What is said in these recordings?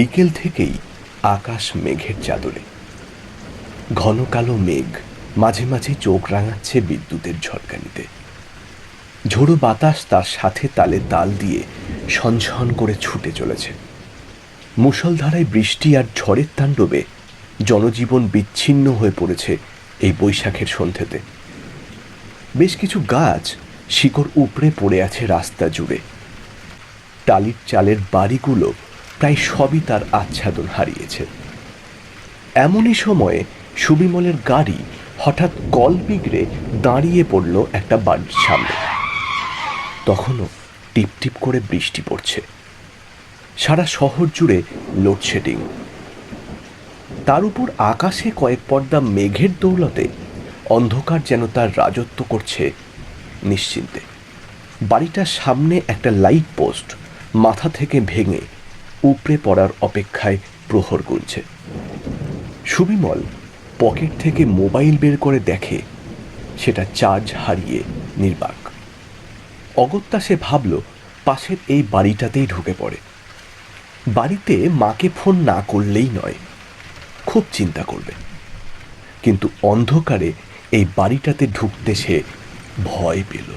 বিকেল থেকেই আকাশ মেঘের চাদরে। ঘন কালো মেঘ মাঝে মাঝে চোখ রাঙাচ্ছে বিদ্যুতের ঝলকানিতে ঝোড়ো বাতাস তার সাথে তালে তাল দিয়ে সনসন করে ছুটে চলেছে। মুষলধারায় বৃষ্টি আর ঝড়ের তাণ্ডবে জনজীবন বিচ্ছিন্ন হয়ে পড়েছে এই বৈশাখের সন্ধ্যেতে। বেশ কিছু গাছ শিকড় উপড়ে পড়ে আছে রাস্তা জুড়ে। টালির চালের বাড়িগুলো প্রায় সবই তার আচ্ছাদন হারিয়েছে। এমনই সময়ে সুবিমলের গাড়ি হঠাৎ কল বিগড়ে দাঁড়িয়ে পড়ল একটা বাড়ির সামনে। তখনও টিপ টিপ করে বৃষ্টি পড়ছে। সারা শহর জুড়ে লোডশেডিং। তার উপর আকাশে কয়েক পর্দা মেঘের দৌলতে অন্ধকার যেন তার রাজত্ব করছে নিশ্চিন্তে। বাড়িটার সামনে একটা লাইট পোস্ট মাথা থেকে ভেঙে উপড়ে পড়ার অপেক্ষায় প্রহর গুনছে। সুবিমল পকেট থেকে মোবাইল বের করে দেখে সেটা চার্জ হারিয়ে নির্বাক। অগত্যা সে ভাবল, পাশের এই বাড়িটাতেই ঢুকে পড়ে। বাড়িতে মাকে ফোন না করলেই নয়, খুব চিন্তা করবে। কিন্তু অন্ধকারে এই বাড়িটাতে ঢুকতে সে ভয় পেল।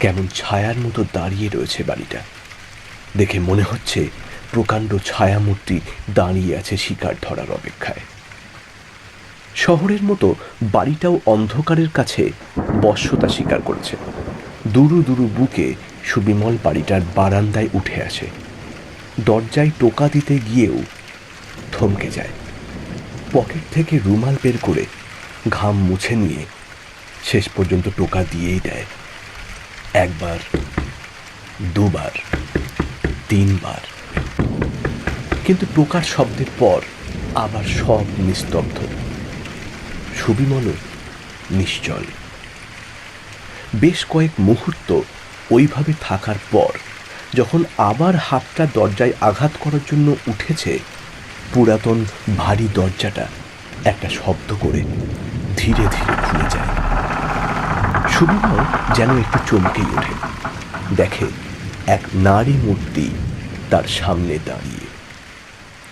কেমন ছায়ার মতো দাঁড়িয়ে রয়েছে বাড়িটা। দেখে মনে হচ্ছে প্রকাণ্ড ছায়ামূর্তি দাঁড়িয়ে আছে শিকার ধরার অপেক্ষায়। শহরের মতো বাড়িটাও অন্ধকারের কাছে বশ্যতা স্বীকার করেছে। দুরু দুরু বুকে সুবিমল বাড়িটার বারান্দায় উঠে আসে। দরজায় টোকা দিতে গিয়েও থমকে যায়। পকেট থেকে রুমাল বের করে ঘাম মুছে নিয়ে শেষ পর্যন্ত টোকা দিয়েই দেয়। একবার, দুবার, তিনবার। কিন্তু টোকার শব্দের পর আবার সব নিস্তব্ধ। সুবিমলও নিশ্চল। বেশ কয়েক মুহূর্ত ওইভাবে থাকার পর যখন আবার হাতটা দরজায় আঘাত করার জন্য উঠেছে, পুরাতন ভারী দরজাটা একটা শব্দ করে ধীরে ধীরে খুলে যায়। সুবিমল যেন একটু চমকেই ওঠে। দেখে এক নারী মূর্তি তার সামনে দাঁড়িয়ে।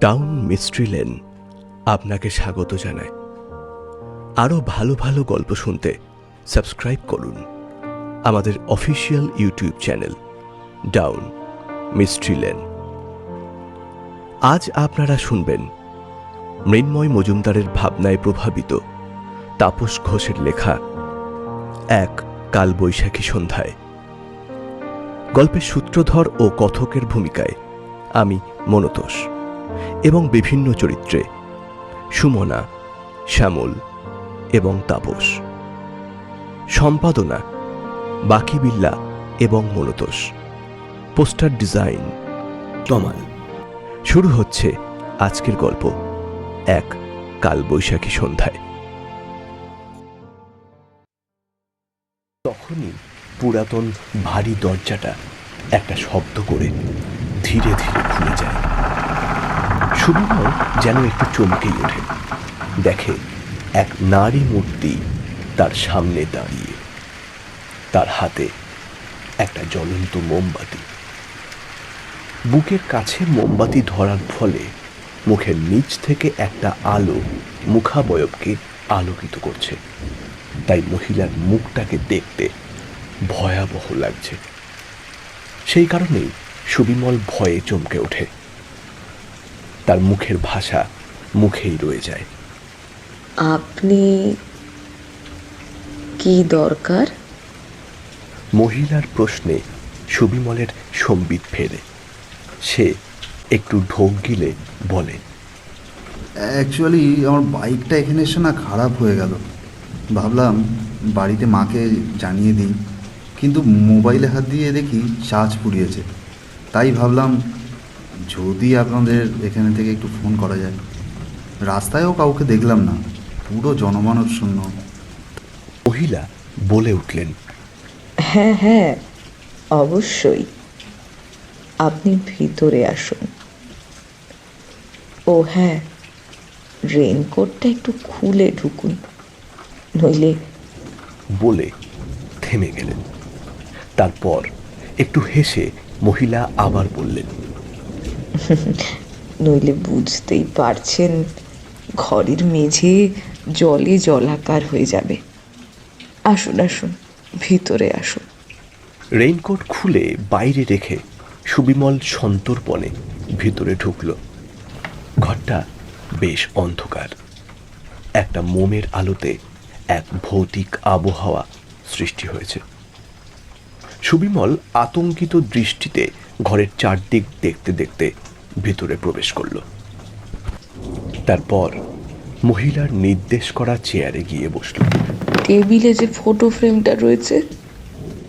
ডাউন মিস্ট্রি লেন আপনাকে স্বাগত জানায়। আরও ভালো ভালো গল্প শুনতে সাবস্ক্রাইব করুন আমাদের official YouTube channel down mystery lane. আজ আপনারা শুনবেন মৃন্ময় মজুমদারের ভাবনায় প্রভাবিত তাপস ঘোষের লেখা এক কালবৈশাখী সন্ধ্যায়। গল্পের সূত্রধর ও কথকের ভূমিকায় আমি মনতোষ। এবং বিভিন্ন চরিত্রে, সুমনা, শ্যামল এবং তাপস। সম্পাদনা বাকি বিল্লা এবং মনতোষ। পোস্টার ডিজাইন, তমাল। শুরু হচ্ছে আজকের গল্প, এক কালবৈশাখী সন্ধ্যায়। তখনই পুরাতন ভারী দরজাটা একটা শব্দ করে ধীরে ধীরে খুলে যায়। সুবিমল যেন একটু চমকেই ওঠে। দেখে এক নারী মূর্তি তার সামনে দাঁড়িয়ে। তার হাতে একটা জ্বলন্ত মোমবাতি। বুকের কাছে মোমবাতি ধরার ফলে মুখের নিচ থেকে একটা আলো মুখাবয়বকে আলোকিত করছে। তাই মহিলার মুখটাকে দেখতে ভয়াবহ লাগছে। সেই কারণেই সুবিমল ভয়ে চমকে ওঠে। তার মুখের ভাষা মুখেই রয়ে যায়। আপনি কি দরকার? মহিলার প্রশ্নে সুবিমলের সম্বিত ফেরে। সে একটু ঢোক গিলে বলে অ্যাকচুয়ালি আমার বাইকটা এখানে এসে না খারাপ হয়ে গেল। ভাবলাম বাড়িতে মাকে জানিয়ে দিই কিন্তু মোবাইলে হাত দিয়ে দেখি চার্জ পুড়িয়েছে। তাই ভাবলাম যদি আপনাদের এখানে থেকে একটু ফোন করা যায়। রাস্তায়ও কাউকে দেখলাম না। পুরো জনমানব শূন্য। মহিলা বলে উঠলেন হ্যাঁ হ্যাঁ অবশ্যই। আপনি ভিতরে আসুন। ও হ্যাঁ রেনকোটটা একটু খুলে ঢুকুন নইলে বলে থেমে গেলেন। তারপর একটু হেসে মহিলা আবার বললেন নইলে বুঝতেই পারছেন, ঘরের মেঝে জলে জলাকার হয়ে যাবে। আসুন আসুন, ভিতরে আসুন। রেইনকোট খুলে বাইরে রেখে সুবিমল সন্তর্পণে ভিতরে ঢুকল। ঘরটা বেশ অন্ধকার। একটা মোমের আলোতে এক ভৌতিক আবহাওয়া সৃষ্টি হয়েছে। সুবিমল আতঙ্কিত দৃষ্টিতে ঘরের চারদিক দেখতে দেখতে ভিতরে প্রবেশ করল। তারপর মহিলার নির্দেশ করা চেয়ারে গিয়ে বসল। টেবিলে যে ফটো ফ্রেমটা রয়েছে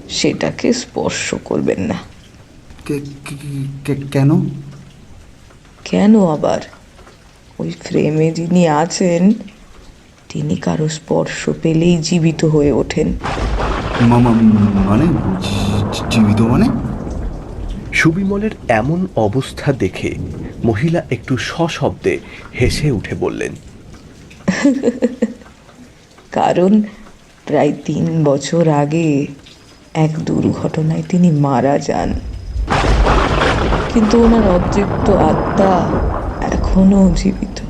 সেটাকে স্পর্শ করবেন না। কেন? কেন আবার? ওই ফ্রেমে যিনি আছেন তিনি কারও স্পর্শ পেলেই জীবিত হয়ে ওঠেন। মামা মানে? জীবিত মানে? সুবিমলের এমন অবস্থা দেখে মহিলা একটু সশব্দে হেসে উঠে বললেন কারণ প্রায় তিন বছর আগে এক দুর্ঘটনায় তিনি মারা যান। কিন্তু ওনার অতৃপ্ত আত্মা এখনও জীবিত।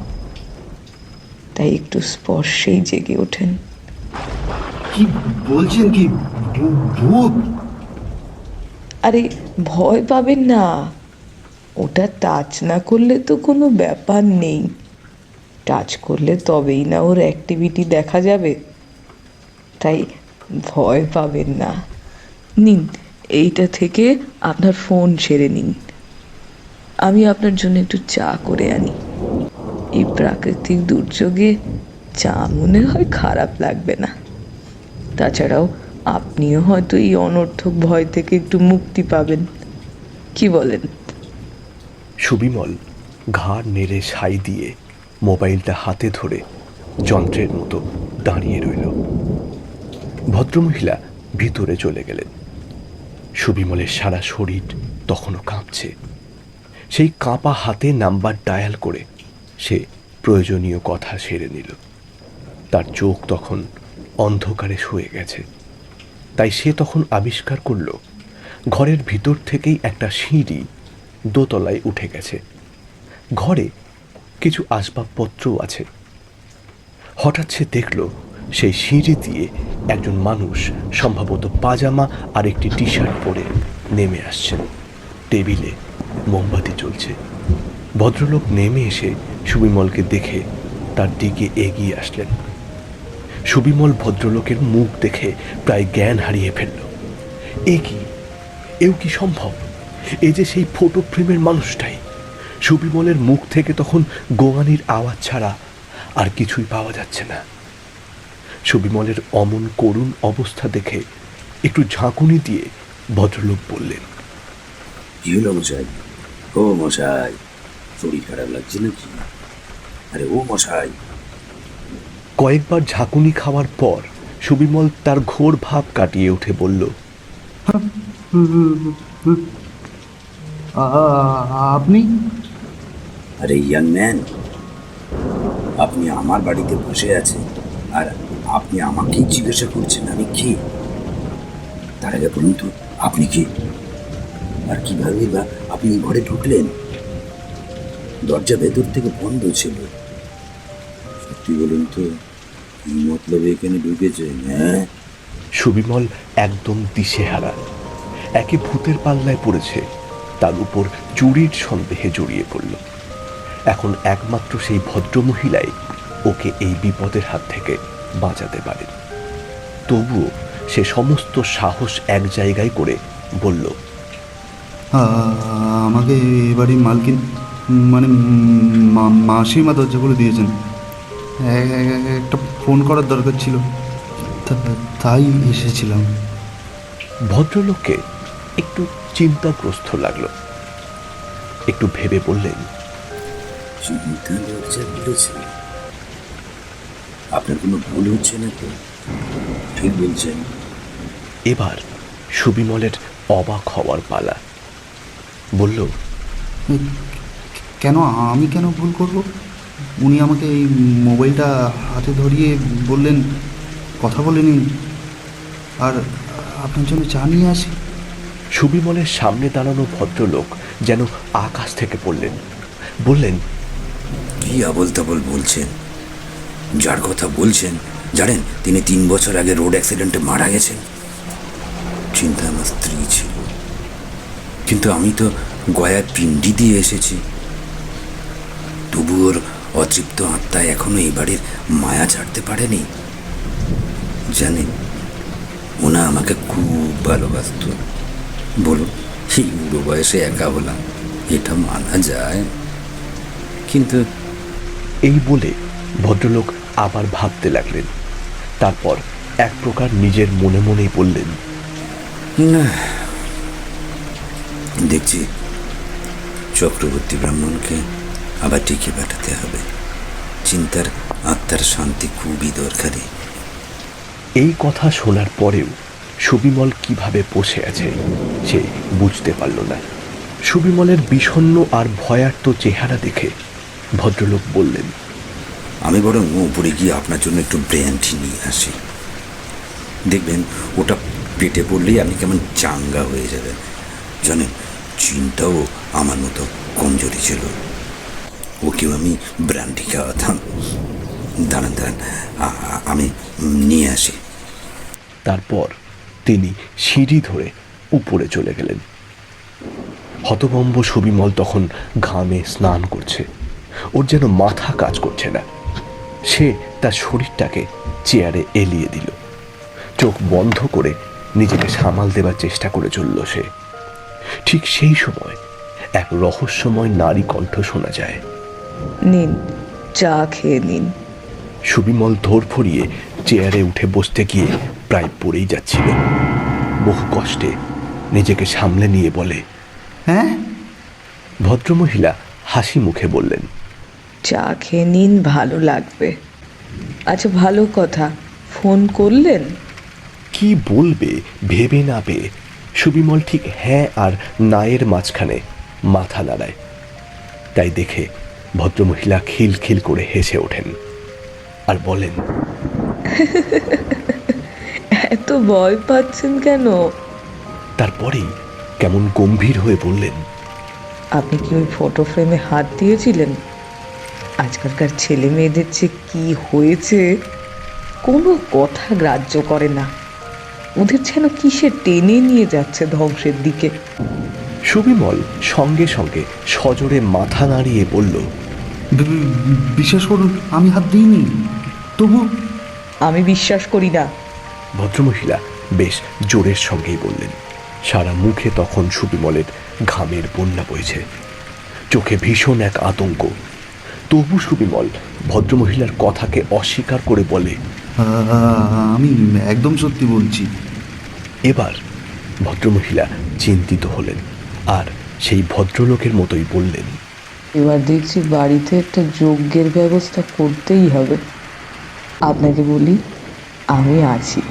তাই একটু স্পর্শেই জেগে ওঠেন। কি বলছেন কি? ভূত? আরে ভয় পাবেন না। ওটা টাচ না করলে তো কোনো ব্যাপার নেই। টাচ করলে তবেই না ওর অ্যাক্টিভিটি দেখা যাবে। তাই ভয় পাবেন না। নিন, এইটা থেকে আপনার ফোন ছেড়ে নিন। আমি আপনার জন্য একটু চা করে আনি। এই প্রাকৃতিক দুর্যোগে চা মনে হয় খারাপ লাগবে না। তাছাড়াও আপনিও হয়তো এই অনর্থক ভয় থেকে একটু মুক্তি পাবেন। কি বলেন? সুবিমল ঘাড় নেড়ে সাই দিয়ে মোবাইলটা হাতে ধরে যন্ত্রের মতো দাঁড়িয়ে রইল। ভদ্রমহিলা ভিতরে চলে গেলেন। সুবিমলের সারা শরীর তখনও কাঁপছে। সেই কাঁপা হাতে নাম্বার ডায়াল করে সে প্রয়োজনীয় কথা সেরে নিল। তার চোখ তখন অন্ধকারে শুয়ে গেছে। তাই সে তখন আবিষ্কার করল, ঘরের ভিতর থেকেই একটা সিঁড়ি দোতলায় উঠে গেছে। ঘরে কিছু আসবাবপত্রও আছে। হঠাৎ সে দেখল, সেই সিঁড়ি দিয়ে একজন মানুষ সম্ভবত পাজামা আর একটি টি শার্ট পরে নেমে আসছেন টেবিলে মোমবাতি জ্বলছে। ভদ্রলোক নেমে এসে সুবিমলকে দেখে তার দিকে এগিয়ে আসলেন। সুবিমল ভদ্রলোকের মুখ দেখে প্রায় জ্ঞান হারিয়ে ফেলল। এ কি? এও কি সম্ভব? এ যে সেই ফটো ফ্রেমের মানুষটাই। সুবিমলের মুখ থেকে তখন গোয়ানির আওয়াজ ছাড়া আর কিছুই পাওয়া যাচ্ছে না। সুবিমলের অমন করুণ অবস্থা দেখে একটু ঝাঁকুনি দিয়ে ভদ্রলোক বললেন, কি হলো মশাই? ও মশাই, শরীর খারাপ লাগছে নাকি? আরে ও মশাই কয়েকবার ঝাঁকুনি খাওয়ার পর সুবিমল তার ঘোর ভাব কাটিয়ে উঠে বলল আপনি? আরে ইয়াং ম্যান আপনি আমার বাড়িতে বসে আছেন আর আপনি আমাকেই জিজ্ঞাসা করছেন আমি কে? তার আগে বলুন তো আপনি কে? আর কীভাবে বা আপনি ঘরে ঢুকলেন? দরজা ভেতর থেকে বন্ধ ছিল। সত্যি বলুন তো মতলবে এখানে ঢুকেছেন হ্যাঁ? সুবিমল একদম দিশেহারা। একে ভূতের পাল্লায় পড়েছে তার উপর চুরির সন্দেহে জড়িয়ে পড়ল। এখন একমাত্র সেই ভদ্রমহিলাই ওকে এই বিপদের হাত থেকে বাঁচাতে পারে। তবুও সে সমস্ত সাহস এক জায়গায় করে বলল আমাকে এ বাড়ির মালকিন মানে মা- মাসিমা দরজা দিয়েছেন। একটা ফোন করার দরকার ছিল। তা- তাই এসেছিলাম। ভদ্রলোককে একটু চিন্তাগ্রস্ত লাগল। একটু ভেবে বললেন আপনার কোনো ভুল হচ্ছে না তো? ঠিক বলছেন। এবার সুবিমলের অবাক হওয়ার পালা। বলল কেন আমি কেন ভুল করব? উনি আমাকে এই মোবাইলটা হাতে ধরিয়ে বললেন কথা বলে নিন। আর আপনার জন্য চা নিয়ে আসি। সুবিমলের সামনে দাঁড়ানো ভদ্রলোক যেন আকাশ থেকে পড়লেন। বললেন কি আবল তাবল বলছেন? যার কথা বলছেন জানেন তিনি তিন বছর আগে রোড অ্যাক্সিডেন্টে মারা গেছেন। চিন্তা আমার স্ত্রী ছিল। কিন্তু আমি তো গয়ায় পিণ্ডি দিয়ে এসেছি। তবু ওর অতৃপ্ত আত্মা এখনও এই বাড়ির মায়া ছাড়তে পারেনি। জানেন ওনা আমাকে খুব ভালোবাসত। বলুন সেই বুড়ো বয়সে একা হলাম এটা মানা যায়? কিন্তু এই বলে ভদ্রলোক আবার ভাবতে লাগলেন। তারপর এক প্রকার নিজের মনে মনেই বললেন না দেখছি চক্রবর্তী ব্রাহ্মণকে আবার টিকে পাঠাতে হবে। চিন্তার আত্মার শান্তি খুবই দরকারি। এই কথা শোনার পরেও সুবিমল কীভাবে বসে আছে সে বুঝতে পারল না। সুবিমলের বিষণ্ণ আর ভয়ার্ত চেহারা দেখে ভদ্রলোক বললেন আমি বরং উপরে গিয়ে আপনার জন্য একটু ব্র্যান্ডি নিয়ে আসি। দেখবেন ওটা পেটে পড়লেই আপনি কেমন চাঙ্গা হয়ে যাবেন। জানেন চিন্তাও আমার মতো কমজোরি ছিল। ওকেও আমি ব্র্যান্ডি খাওয়াতাম। দাঁড়ান দাঁড়ান আমি নিয়ে আসি। তারপর তিনি সিঁড়ি ধরে উপরে চলে গেলেন। হতভম্ব সুবিমল তখন ঘামে স্নান করছে। ওর যেন মাথা কাজ করছে না। সে তার শরীরটাকে চেয়ারে এলিয়ে দিল। চোখ বন্ধ করে নিজেকে সামাল দেবার চেষ্টা করে চলল সে। ঠিক সেই সময় এক রহস্যময় নারী কণ্ঠ শোনা যায়। নিন চা খেয়ে নিন। সুবিমল ধর ফরিয়ে চেয়ারে উঠে বসতে গিয়ে প্রায় পড়েই যাচ্ছিল। বহু কষ্টে নিজেকে সামলে নিয়ে বলে হ্যাঁ? ভদ্রমহিলা হাসি মুখে বললেন চা খেয়ে নিন ভালো লাগবে। আচ্ছা ভালো কথা ফোন করলেন? কি বলবে ভেবে না পেয়ে সুবিমল ঠিক হ্যাঁ আর নায়ের মাঝখানে মাথা নাড়ায়। তাই দেখে ভদ্রমহিলা খিলখিল করে হেসে ওঠেন আর বলেন এত ভয় পাচ্ছেন কেন? তারপরেই কেমন গম্ভীর হয়ে বললেন আপনি কি ওই ফটো ফ্রেমে হাত দিয়েছিলেন? আজকালকার ছেলে মেয়েদের যে কি হয়েছে কোনো কথা গ্রাহ্য করে না। ওদের যেন কিসে টেনে নিয়ে যাচ্ছে ধ্বংসের দিকে। সুবিমল সঙ্গে সঙ্গে সজোরে মাথা নাড়িয়ে বলল বিশ্বাস করুন আমি হাত দিইনি। তবু আমি বিশ্বাস করি না। ভদ্রমহিলা বেশ জোরের সঙ্গেই বললেন সারা মুখে তখন সুবিমলের ঘামের বন্যা বইছে। চোখে ভীষণ এক আতঙ্ক। তবু সুবিমল ভদ্রমহিলার কথাকে অস্বীকার করে বলে আমি একদম সত্যি বলছি। এবার ভদ্রমহিলা চিন্তিত হলেন আর সেই ভদ্রলোকের মতোই বললেন এবার দেখছি বাড়িতে একটা যজ্ঞের ব্যবস্থা করতেই হবে। আপনাকে বলি, আমি আছি।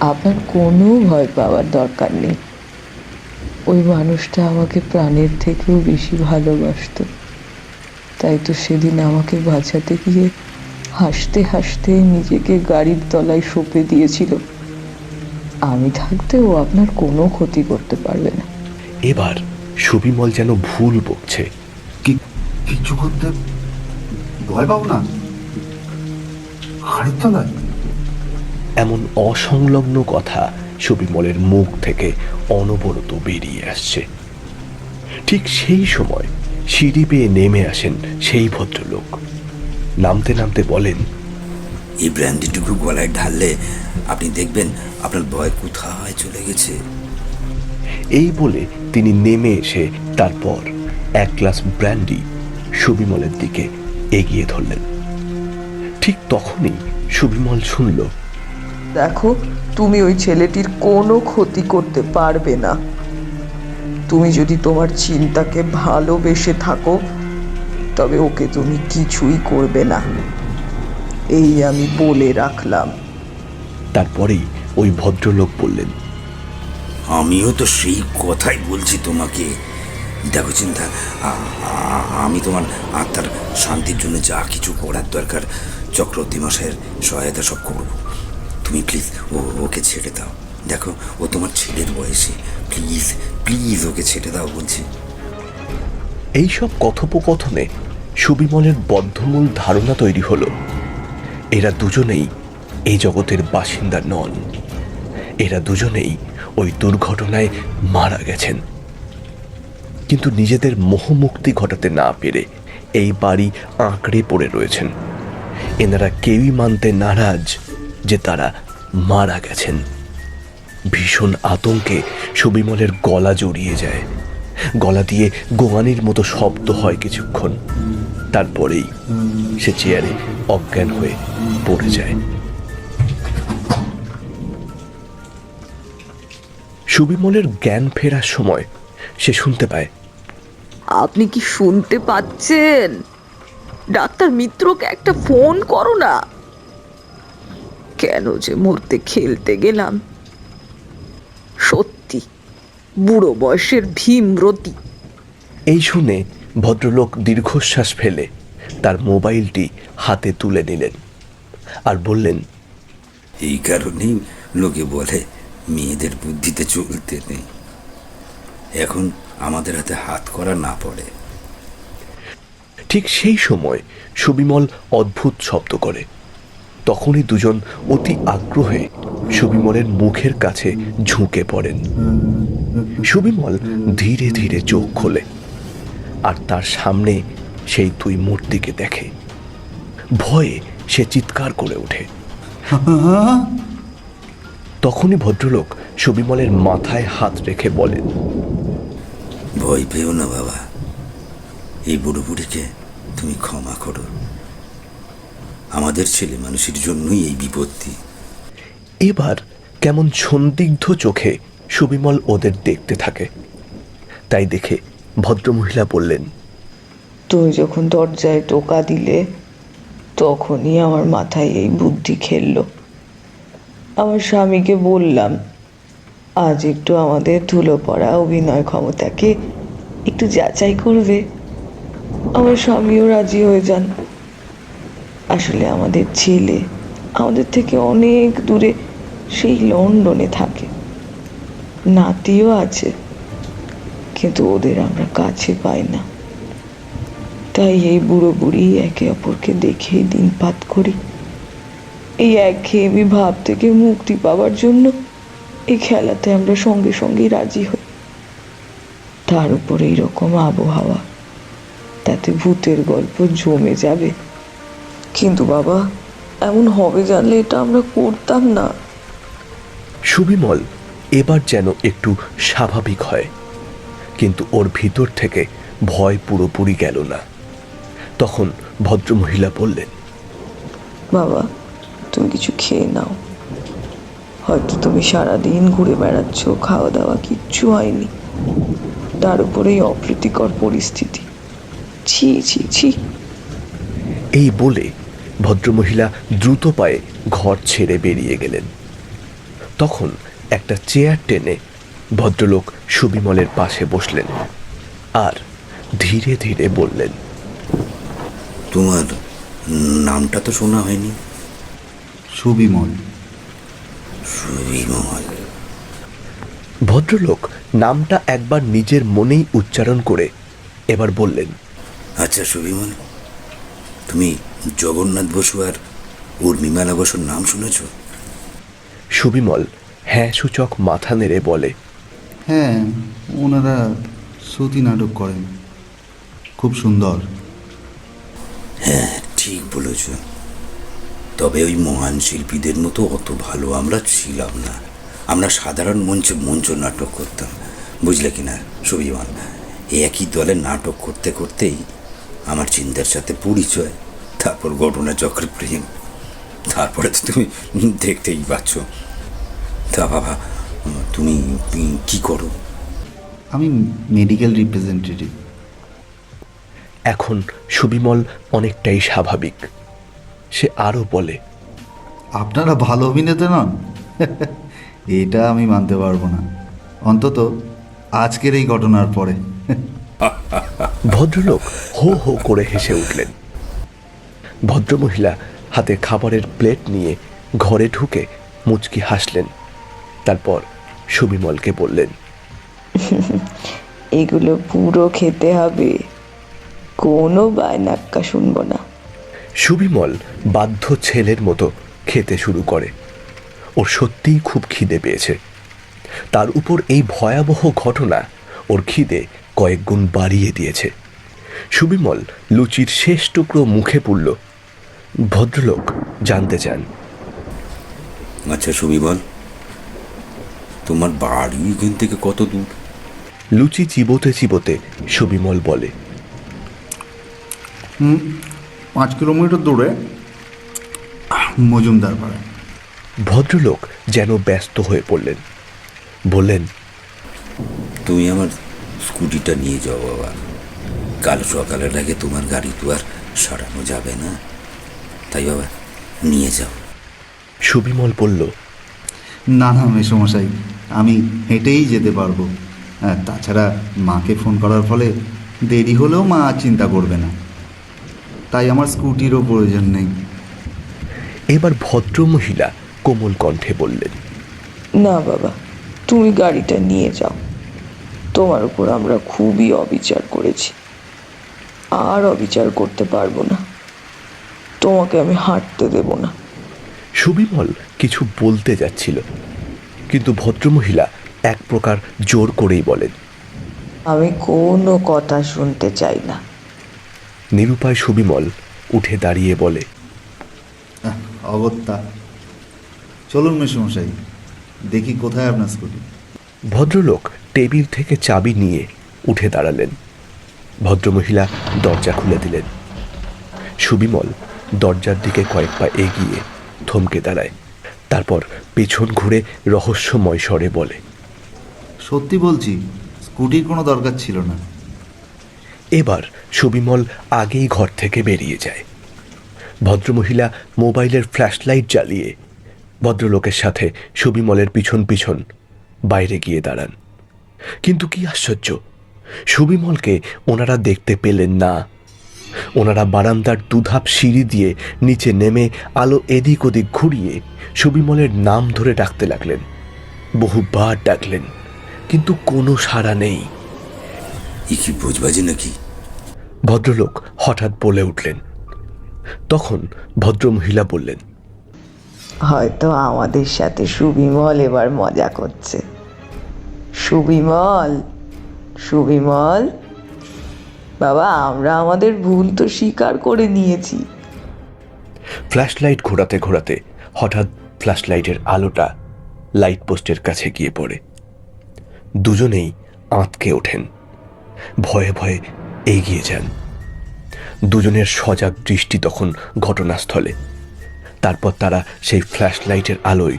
আপনার কোনো ভয় পাওয়ার দরকার নেই। ওই মানুষটা আমাকে প্রাণের থেকেও বেশি ভালোবাসতো। তাই তো সেদিন আমাকে বাঁচাতে গিয়ে হাসতে হাসতে নিজেকে গাড়ির তলায় সঁপে দিয়েছিল। আমি থাকতে ও আপনার কোনো ক্ষতি করতে পারবে না। এবার সুবিমল যেন ভুল বকছে। করতে ভয় পাবো না? হাড়ির তলায় এমন অসংলগ্ন কথা সুবিমলের মুখ থেকে অনবরত বেরিয়ে আসছে। ঠিক সেই সময় সিঁড়ি পেয়ে নেমে আসেন সেই ভদ্রলোক। নামতে নামতে বলেন এই ব্র্যান্ডিটুকু গলায় ঢাললে আপনি দেখবেন আপনার ভয় কোথায় চলে গেছে? এই বলে তিনি নেমে এসে তারপর এক গ্লাস ব্র্যান্ডি সুবিমলের দিকে এগিয়ে ধরলেন। ঠিক তখনই সুবিমল শুনল দেখো তুমি ওই ছেলেটির কোনো ক্ষতি করতে পারবে না। তুমি যদি তোমার চিন্তাকে ভালোবেসে থাকো তবে ওকে তুমি কিছুই করবে না। এই আমি বলে রাখলাম। তারপরেই ওই ভদ্রলোক বললেন আমিও তো সেই কথাই বলছি তোমাকে। দেখো চিন্তা আমি তোমার আত্মার শান্তির জন্য যা কিছু করার দরকার চক্রবর্তী মশাইয়ের সহায়তা সব করব। তুমি প্লিজ ও ওকে ছেড়ে দাও। দেখো, ও তোমার ছেলের বয়সে। প্লিজ প্লিজ ওকে ছেড়ে দাও বলছি। এইসব কথোপকথনে সুবিমলের বদ্ধমূল ধারণা তৈরি হলো। এরা দুজনেই এই জগতের বাসিন্দা নন। এরা দুজনেই ওই দুর্ঘটনায় মারা গেছেন। কিন্তু নিজেদের মোহমুক্তি ঘটাতে না পেরে এই বাড়ি আঁকড়ে পড়ে রয়েছেন। এনারা কেউই মানতে নারাজ যে তারা মারা গেছেন। ভীষণ আতঙ্কে সুবিমলের গলা জড়িয়ে যায়। গলা দিয়ে গোয়ানির মতো শব্দ হয় কিছুক্ষণ। তারপরেই সে চেয়ারে অজ্ঞান হয়ে পড়ে যায়। সুবিমলের জ্ঞান ফেরার সময় সে শুনতে পায়। আপনি কি শুনতে পাচ্ছেন? ডাক্তার মিত্রকে একটা ফোন করো না। কেন যে মরতে খেলতে গেলাম। সত্যি বুড়ো বয়সের ভীমরতি এই শুনে ভদ্রলোক দীর্ঘশ্বাস ফেলে তার মোবাইলটি হাতে তুলে নিলেন আর বললেন এই কারণেই লোকে বলে মেয়েদের বুদ্ধিতে চলতে নেই। এখন আমাদের হাতে হাত করা না পড়ে। ঠিক সেই সময় সুবিমল অদ্ভুত শব্দ করে। তখনই দুজন অতি আগ্রহে সুবিমলের মুখের কাছে ঝুঁকে পড়েন। সুবিমল ধীরে ধীরে চোখ খোলে আর তার সামনে সেই দুই মূর্তিকে দেখে। ভয়ে সে চিৎকার করে ওঠে। তখনই ভদ্রলোক সুবিমলের মাথায় হাত রেখে বলেন ভয় পেও না বাবা। এই বুড়ো বুড়িকে তুমি ক্ষমা করো। আমাদের ছেলে মানুষের জন্যই এই বিপত্তি। এবার কেমন সন্দিগ্ধ চোখে সুবিমল ওদের দেখতে থাকে। তাই দেখে ভদ্রমহিলা বললেন তুমি যখন দরজায় টোকা দিলে তখনই আমার মাথায় এই বুদ্ধি খেললো। আমার স্বামীকে বললাম, আজ একটু আমাদের ধুলো পড়া অভিনয় ক্ষমতাকে একটু যাচাই করবে। আমার স্বামীও রাজি হয়ে যান। আসলে আমাদের ছেলে আমাদের থেকে অনেক দূরে, সেই লন্ডনে থাকে। নাতিও আছে, কিন্তু ওদের আমরা কাছে পাই না। তাই এই বুড়ো বুড়ি একে অপরকে দেখেই দিনপাত করি। এই একঘেয়েমি ভাব থেকে মুক্তি পাওয়ার জন্য এই খেলাতে আমরা সঙ্গে সঙ্গেই রাজি হই। তার উপর এইরকম আবহাওয়া তাতে ভূতের গল্প জমে যাবে। কিন্তু বাবা এমন হবে জানলে এটা আমরা করতাম না। সুবিমল এবার যেন একটু স্বাভাবিক হয়। কিন্তু ওর ভিতর থেকে ভয় পুরোপুরি গেল না। তখন ভদ্রমহিলা বললেন বাবা তুমি কিছু খেয়ে নাও। হয়তো তুমি সারাদিন ঘুরে বেড়াচ্ছ খাওয়া দাওয়া কিচ্ছু হয়নি। তার উপরেই অপ্রীতিকর পরিস্থিতি। ছি ছি ছি। এই বলে ভদ্রমহিলা দ্রুত পায়ে ঘর ছেড়ে বেরিয়ে গেলেন। তখন একটা চেয়ার টেনে ভদ্রলোক সুবিমলের পাশে বসলেন আর ধীরে ধীরে বললেন তোমার নামটা তো শোনা হয়নি। সুবিমল। সুবিমল। ভদ্রলোক নামটা একবার নিজের মনেই উচ্চারণ করে এবার বললেন আচ্ছা সুবিমল তুমি জগন্নাথ বসু আর উর্মিমালা বসুর নাম শুনেছ? সুবিমল হ্যাঁ সূচক মাথা নেড়ে বলে হ্যাঁ ওনারা শ্রুতি নাটক করেন। খুব সুন্দর। হ্যাঁ ঠিক বলেছ। তবে ওই মহান শিল্পীদের মতো অত ভালো আমরা ছিলাম না। আমরা সাধারণ মঞ্চে মঞ্চ নাটক করতাম বুঝলে কি না সুবিমান? একই দলে নাটক করতে করতেই আমার চিন্তার সাথে পরিচয় তারপর ঘটনা চক্রে প্রেম তারপরে তো তুমি দেখতেই পাচ্ছ। তা বাবা তুমি তুমি কি করো? আমি মেডিকেল রিপ্রেজেন্টেটিভ। এখন সুবিমল অনেকটাই স্বাভাবিক। সে আরও বলে আপনারা ভালো অভিনেতা নন? এটা আমি মানতে পারব না। অন্তত আজকের এই ঘটনার পরে। ভদ্রলোক হো হো করে হেসে উঠলেন। ভদ্রমহিলা হাতে খাবারের প্লেট নিয়ে ঘরে ঢুকে মুচকি হাসলেন। তারপর সুবিমলকে বললেন এগুলো পুরো খেতে হবে। কোনো বায়নাক্কা শুনব না। সুবিমল বাধ্য ছেলের মতো খেতে শুরু করে। ওর সত্যিই খুব খিদে পেয়েছে। তার উপর এই ভয়াবহ ঘটনা ওর খিদে কয়েক গুণ বাড়িয়ে দিয়েছে। সুবিমল লুচির শেষ টুকরো মুখে পুরল ভদ্রলোক জানতে চান। আচ্ছা সুবিমল তোমার বাড়ি এখান থেকে কত দূর? লুচি চিবোতে চিবোতে সুবিমল বলে হুম পাঁচ কিলোমিটার দূরে মজুমদার পাড়া ভদ্রলোক যেন ব্যস্ত হয়ে পড়লেন। বললেন তুমি আমার স্কুটিটা নিয়ে যাও বাবা। কাল সকালের আগে তোমার গাড়ি তো আর সরানো যাবে না। তাই বাবা নিয়ে যাও। সুবিমল বলল না না মেসমশাই আমি হেঁটেই যেতে পারব। হ্যাঁ তাছাড়া মাকে ফোন করার ফলে দেরি হলেও মা আর চিন্তা করবে না। তাই আমার স্কুটিরও প্রয়োজন নেই। এবার ভদ্র মহিলা কোমল কণ্ঠে বললেন না বাবা তুমি গাড়িটা নিয়ে যাও। তোমার উপর আমরা খুবই অবিচার করেছি। আর অবিচার করতে পারব না। তোমাকে আমি হাঁটতে দেব না। সুবিমল কিছু বলতে যাচ্ছিল কিন্তু ভদ্রমহিলা এক প্রকার জোর করেই বলেন আমি কোনো কথা শুনতে চাই না। নিরুপায় সুবিমল উঠে দাঁড়িয়ে বলে অগত্যা। চলুন মেসমশাই দেখি কোথায় আপনার স্কুটি। ভদ্রলোক টেবিল থেকে চাবি নিয়ে উঠে দাঁড়ালেন। ভদ্রমহিলা দরজা খুলে দিলেন। সুবিমল দরজার দিকে কয়েক পা এগিয়ে থমকে দাঁড়ায়। তারপর পেছন ঘুরে রহস্যময় স্বরে বলে সত্যি বলছি স্কুটির কোনো দরকার ছিল না। এবার সুবিমল আগেই ঘর থেকে বেরিয়ে যায়। ভদ্রমহিলা মোবাইলের ফ্ল্যাশলাইট জ্বালিয়ে ভদ্রলোকের সাথে সুবিমলের পিছন পিছন বাইরে গিয়ে দাঁড়ান। কিন্তু কি আশ্চর্য, সুবিমলকে ওনারা দেখতে পেলেন না। ওনারা বারান্দার দুধাপ সিঁড়ি দিয়ে নিচে নেমে আলো এদিক ওদিক ঘুরিয়ে সুবিমলের নাম ধরে ডাকতে লাগলেন। বহুবার ডাকলেন, কিন্তু কোনো সাড়া নেই। ই কি বুঝবাজি নাকি? ভদ্রলোক হঠাৎ বলে উঠলেন। তখন ভদ্রমহিলা বললেন হয়তো আমাদের সাথে সুবিমল এবার মজা করছে। সুবিমল সুবিমল। বাবা আমরা আমাদের ভুল তো স্বীকার করে নিয়েছি। ফ্ল্যাশলাইট ঘোরাতে ঘোরাতে হঠাৎ ফ্ল্যাশলাইটের আলোটা লাইট পোস্টের কাছে গিয়ে পড়ে। দুজনেই আঁতকে ওঠেন। ভয়ে ভয়ে এগিয়ে যান। দুজনের সজাগ দৃষ্টি তখন ঘটনাস্থলে। তারপর তারা সেই ফ্ল্যাশ লাইটের আলোয়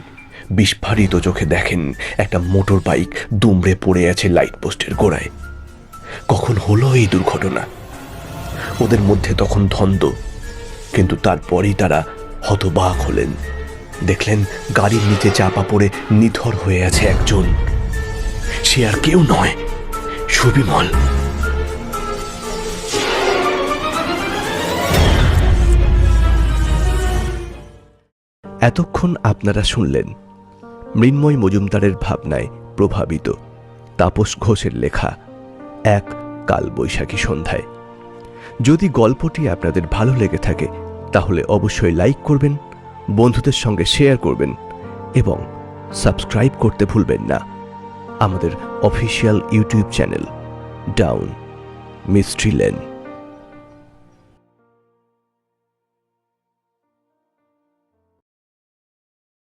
বিস্ফারিত চোখে দেখেন একটা মোটর বাইক দুমড়ে পড়ে আছে লাইট পোস্টের গোড়ায়। কখন হলো এই দুর্ঘটনা? ওদের মধ্যে তখন ধন্দ কিন্তু তারপরেই তারা হতবাক হলেন। দেখলেন গাড়ির নিচে চাপা পড়ে নিথর হয়ে আছে একজন। সে আর কেউ নয়। সুবিমল। এতক্ষণ আপনারা শুনলেন মৃন্ময় মজুমদারের ভাবনায় প্রভাবিত তাপস ঘোষের লেখা এক কালবৈশাখী সন্ধ্যায়। যদি গল্পটি আপনাদের ভালো লেগে থাকে, তাহলে অবশ্যই লাইক করবেন, বন্ধুদের সঙ্গে শেয়ার করবেন এবং সাবস্ক্রাইব করতে ভুলবেন না। আমাদের official YouTube channel down mystery lane.